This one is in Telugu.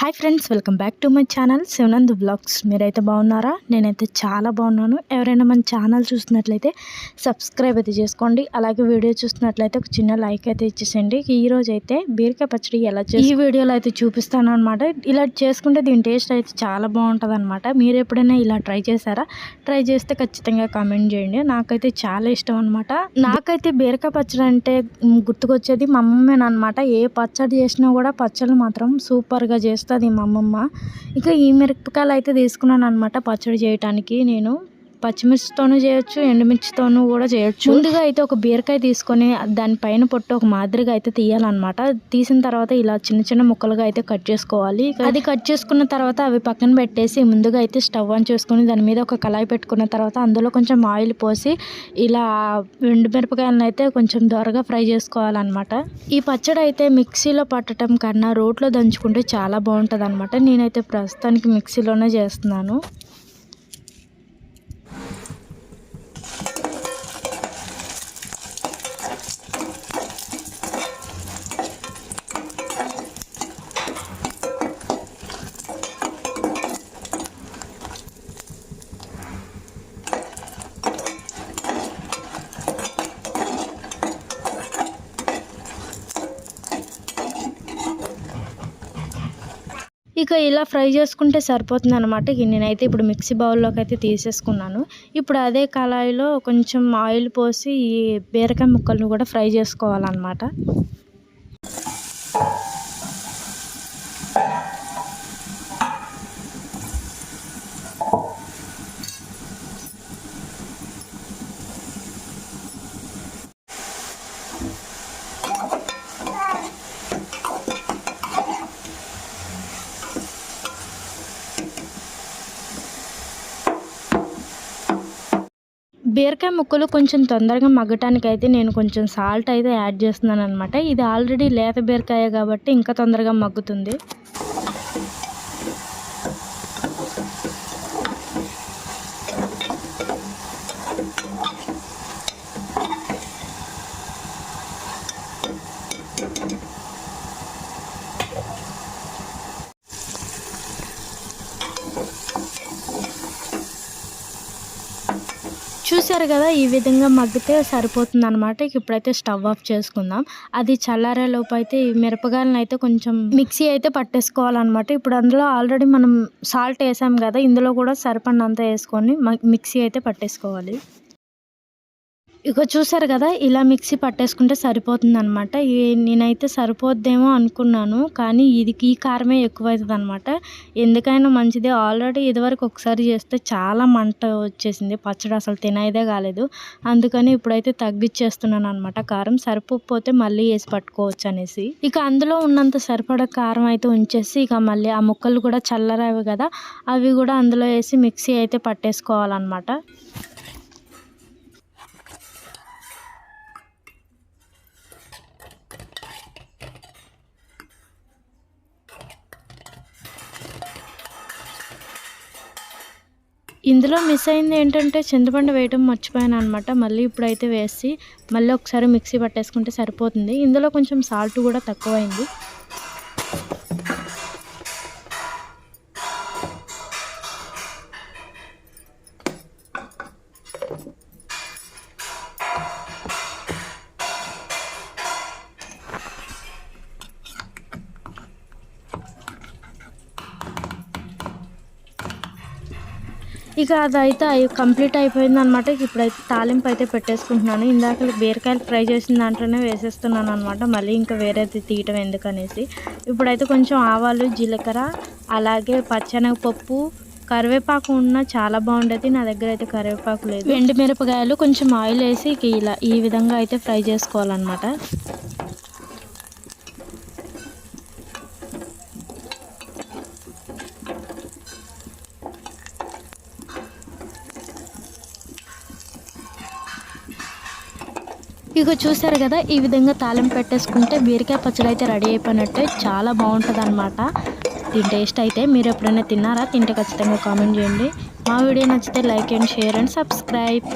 Hi friends welcome back to my channel Shivanand blogs. మీరైతే బాగున్నారా? నేనైతే చాలా బాగున్నాను. ఎవరైనా మన ఛానల్ చూస్తున్నట్లయితే సబ్స్క్రైబ్ అయితే చేసుకోండి. అలాగే వీడియో చూస్తున్నట్లయితే ఒక చిన్న లైక్ అయితే ఇచ్చేసేయండి. ఈరోజు అయితే బీరకాయ పచ్చడి ఎలా చేసి ఈ వీడియోలో అయితే చూపిస్తాను అనమాట ఇలా చేసుకుంటే దీని టేస్ట్ అయితే చాలా బాగుంటుంది అనమాట మీరు ఎప్పుడైనా ఇలా ట్రై చేశారా? ట్రై చేస్తే ఖచ్చితంగా కామెంట్ చేయండి. నాకైతే చాలా ఇష్టం అనమాట నాకైతే బీరకాయ పచ్చడి అంటే గుర్తుకొచ్చేది మా అమ్మమ్మేనమాట ఏ పచ్చడి చేసినా కూడా పచ్చళ్ళు మాత్రం సూపర్గా చేస్తాను చేస్తుంది మా అమ్మమ్మ. ఇక ఈ మిరపకాయలు అయితే తీసుకున్నాను అనమాట పచ్చడి చేయటానికి నేను. పచ్చిమిర్చితోనూ చేయొచ్చు ఎండుమిర్చితోనూ కూడా చేయొచ్చు. ముందుగా అయితే ఒక బీరకాయ తీసుకొని దానిపైన పొట్టు ఒక మాదిరిగా అయితే తీయాలన్నమాట. తీసిన తర్వాత ఇలా చిన్న చిన్న ముక్కలుగా అయితే కట్ చేసుకోవాలి. అది కట్ చేసుకున్న తర్వాత అవి పక్కన పెట్టేసి ముందుగా అయితే స్టవ్ ఆన్ చేసుకొని దాని మీద ఒక కళాయి పెట్టుకున్న తర్వాత అందులో కొంచెం ఆయిల్ పోసి ఇలా ఎండు మిరపకాయలను అయితే కొంచెం దొరగా ఫ్రై చేసుకోవాలన్నమాట. ఈ పచ్చడి అయితే మిక్సీలో పట్టడం కన్నా రోట్లో దంచుకుంటే చాలా బాగుంటుంది అనమాట నేనైతే ప్రస్తుతానికి మిక్సీలోనే చేస్తున్నాను. ఇక ఇలా ఫ్రై చేసుకుంటే సరిపోతుంది అనమాట నేనైతే ఇప్పుడు మిక్సీ బౌల్లోకి అయితే తీసేసుకున్నాను. ఇప్పుడు అదే కళాయిలో కొంచెం ఆయిల్ పోసి ఈ బీరకాయ ముక్కలను కూడా ఫ్రై చేసుకోవాలన్నమాట. బీరకాయ ముక్కలు కొంచెం తొందరగా మగ్గటానికి అయితే నేను కొంచెం సాల్ట్ అయితే యాడ్ చేస్తున్నాను అనమాట ఇది ఆల్రెడీ లేత బీరకాయ కాబట్టి ఇంకా తొందరగా మగ్గుతుంది. చూసారు కదా ఈ విధంగా మగ్గితే సరిపోతుంది అనమాట ఇప్పుడైతే స్టవ్ ఆఫ్ చేసుకుందాం. అది చల్లారే లోపు అయితే ఈ మిరపకాయలను అయితే కొంచెం మిక్సీ అయితే పట్టేసుకోవాలన్నమాట. ఇప్పుడు అందులో ఆల్రెడీ మనం సాల్ట్ వేసాం కదా ఇందులో కూడా సరిపడినంత వేసుకొని మ- మిక్సీ అయితే పట్టేసుకోవాలి. ఇక చూసారు కదా ఇలా మిక్సీ పట్టేసుకుంటే సరిపోతుంది అనమాట నేనైతే సరిపోద్దేమో అనుకున్నాను కానీ ఇది ఈ కారమే ఎక్కువవుతుంది అనమాట ఎందుకైనా మంచిదే. ఆల్రెడీ ఇదివరకు ఒకసారి చేస్తే చాలా మంట వచ్చేసింది. పచ్చడి అసలు తినేదే కాలేదు. అందుకని ఇప్పుడైతే తగ్గిచ్చేస్తున్నాను అనమాట కారం. సరిపోకపోతే మళ్ళీ వేసి పట్టుకోవచ్చు అనేసి. ఇక అందులో ఉన్నంత సరిపడా కారం అయితే ఉంచేసి ఇక మళ్ళీ ఆ ముక్కలు కూడా చల్లరావి కదా అవి కూడా అందులో వేసి మిక్సీ అయితే పట్టేసుకోవాలన్నమాట. ఇందులో మిస్ అయింది ఏంటంటే చింతపండు వేయటం మర్చిపోయాను అనమాట మళ్ళీ ఇప్పుడైతే వేసి మళ్ళీ ఒకసారి మిక్సీ పట్టేసుకుంటే సరిపోతుంది. ఇందులో కొంచెం సాల్ట్ కూడా తక్కువైంది. ఇక అదైతే అయి- కంప్లీట్ అయిపోయింది అనమాట ఇప్పుడైతే తాలింపు అయితే పెట్టేసుకుంటున్నాను. ఇందాక బీరకాయలు ఫ్రై చేసిన దాంట్లోనే వేసేస్తున్నాను అనమాట మళ్ళీ ఇంకా వేరేది తీయటం ఎందుకనేసి. ఇప్పుడైతే కొంచెం ఆవాలు జీలకర్ర అలాగే పచ్చనగపప్పు కరివేపాకు ఉన్న చాలా బాగుండేది. నా దగ్గర అయితే కరివేపాకు లేదు. ఎండు మిరపకాయలు కొంచెం ఆయిల్ వేసి ఇలా ఈ విధంగా అయితే ఫ్రై చేసుకోవాలన్నమాట. ఇక చూసారు కదా ఈ విధంగా తాలింపు పెట్టేసుకుంటే బీరకాయ పచ్చడి అయితే రెడీ అయిపోయినట్టే చాలా బాగుంటుంది అనమాట దీని టేస్ట్ అయితే మీరు ఎప్పుడైనా తిన్నారా? తింటే ఖచ్చితంగా కామెంట్ చేయండి. మా వీడియో నచ్చితే like and share and subscribe.